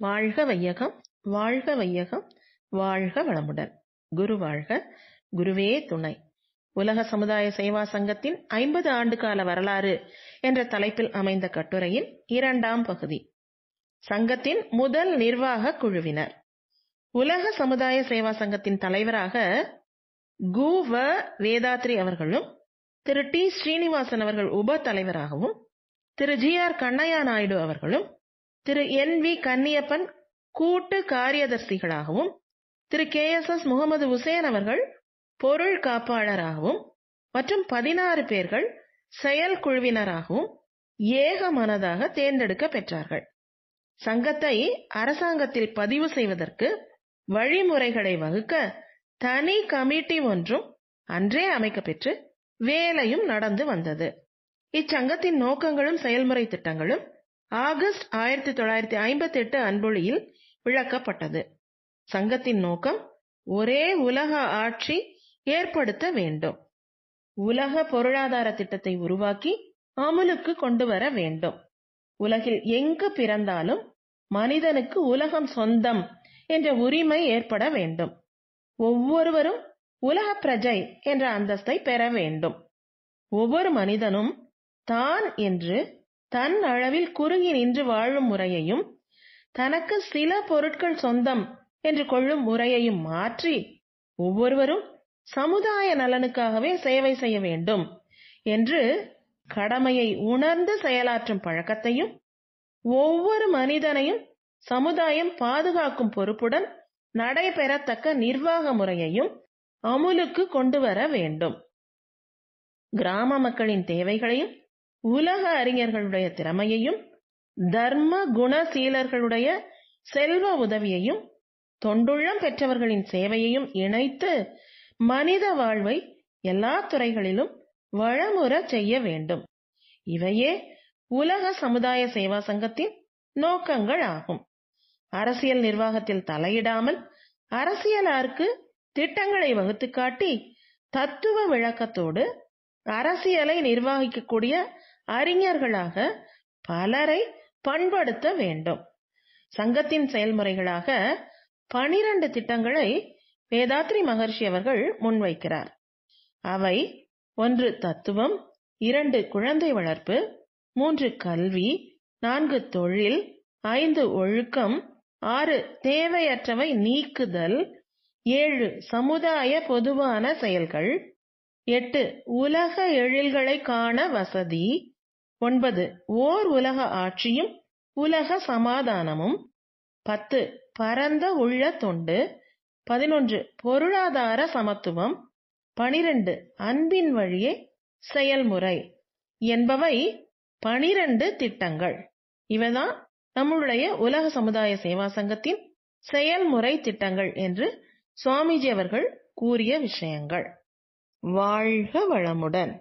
வாழ்க வையகம் வாழ்க வையகம் வாழ்க வளமுடன். குரு வாழ்க குருவே துணை. உலக சமுதாய சேவா சங்கத்தின் ஐம்பது ஆண்டுகால வரலாறு என்ற தலைப்பில் அமைந்த கட்டுரையின் இரண்டாம் பகுதி. சங்கத்தின் முதல் நிர்வாக குழுவினர். உலக சமுதாய சேவா சங்கத்தின் தலைவராக கு வ வேதாத்ரி அவர்களும் திரு டி ஸ்ரீனிவாசன் அவர்கள் உப தலைவராகவும் திரு ஜி ஆர் கண்ணையா நாயுடு அவர்களும் திரு என் வி கன்னியப்பன் கூட்டு காரியதர்சிகளாகவும் Thiru K S S Mohammed Hussain அவர்கள் பொருள் காப்பாளராகவும் மற்றும் பதினாறு பேர்கள் செயல் குழுவினராகவும் ஏக மனதாக தேர்ந்தெடுக்க பெற்றார்கள். சங்கத்தை அரசாங்கத்தில் பதிவு செய்வதற்கு வழிமுறைகளை வகுக்க தனி கமிட்டி ஒன்றும் அன்றே அமைக்கப்பெற்று வேலையும் நடந்து வந்தது. இச்சங்கத்தின் நோக்கங்களும் செயல்முறை திட்டங்களும் ஆகஸ்ட் ஆயிரத்தி தொள்ளாயிரத்தி ஐம்பத்தி எட்டு அன்பொழியில் விளக்கப்பட்டது. சங்கத்தின் நோக்கம் ஒரே உலக ஆட்சி ஏற்படுத்த வேண்டும். உலக பொருளாதார திட்டத்தை உருவாக்கி அமுலுக்கு கொண்டு வர வேண்டும். உலகில் எங்கு பிறந்தாலும் மனிதனுக்கு உலகம் சொந்தம் என்ற உரிமை ஏற்பட வேண்டும். ஒவ்வொருவரும் உலக பிரஜை என்ற அந்தஸ்தை பெற வேண்டும். ஒவ்வொரு மனிதனும் தான் என்று தன் அளவில் குறுகி நின்று வாழும் முறையையும் தனக்கு சில பொருட்கள் சொந்தம் என்று கொள்ளும் முறையையும் மாற்றி ஒவ்வொருவரும் சமுதாய நலனுக்காகவே சேவை செய்ய வேண்டும் என்று கடமையை உணர்ந்து செயலாற்றும் பழக்கத்தையும் ஒவ்வொரு மனிதனையும் சமுதாயம் பாதுகாக்கும் பொறுப்புடன் நடைபெறத்தக்க நிர்வாக முறையையும் அமுலுக்கு கொண்டு வர வேண்டும். கிராம மக்களின் தேவைகளையும் உலக அறிஞர்களுடைய திறமையையும் தர்ம குணசீலர்களுடைய செல்வ உதவியையும் தொண்டுள்ளம் பெற்றவர்களின் சேவையையும் இணைத்து மனித வாழ்வை எல்லா துறைகளிலும் வளமுற செய்ய வேண்டும். இவையே உலக சமுதாய சேவா சங்கத்தின் நோக்கங்கள் ஆகும். அரசியல் நிர்வாகத்தில் தலையிடாமல் அரசியலாருக்கு திட்டங்களை வகுத்து காட்டி தத்துவ விளக்கத்தோடு அரசியலை நிர்வகிக்கக்கூடிய அறிஞர்களாக பலரை பண்படுத்த வேண்டும். சங்கத்தின் செயல்முறைகளாக பனிரண்டு திட்டங்களை வேதாத்ரி மகர்ஷி அவர்கள் முன்வைக்கிறார். அவை ஒன்று தத்துவம் இரண்டு குழந்தை வளர்ப்பு மூன்று கல்வி நான்கு தொழில் ஐந்து ஒழுக்கம் ஆறு தேவையற்றவை நீக்குதல் ஏழு சமுதாய பொதுவான செயல்கள் எட்டு உலக எழில்களை காண வசதி ஒன்பது ஓர் உலக ஆட்சியும் உலக சமாதானமும். பத்து பரந்த உள்ள தொண்டு. பதினொன்று பொருளாதார சமத்துவம். பனிரெண்டு அன்பின் வழியே செயல்முறை என்பவை பனிரெண்டு திட்டங்கள். இவைதான் நம்முடைய உலக சமுதாய சேவா சங்கத்தின் செயல்முறை திட்டங்கள் என்று சுவாமிஜி அவர்கள் கூறிய விஷயங்கள். வாழ்க வளமுடன்.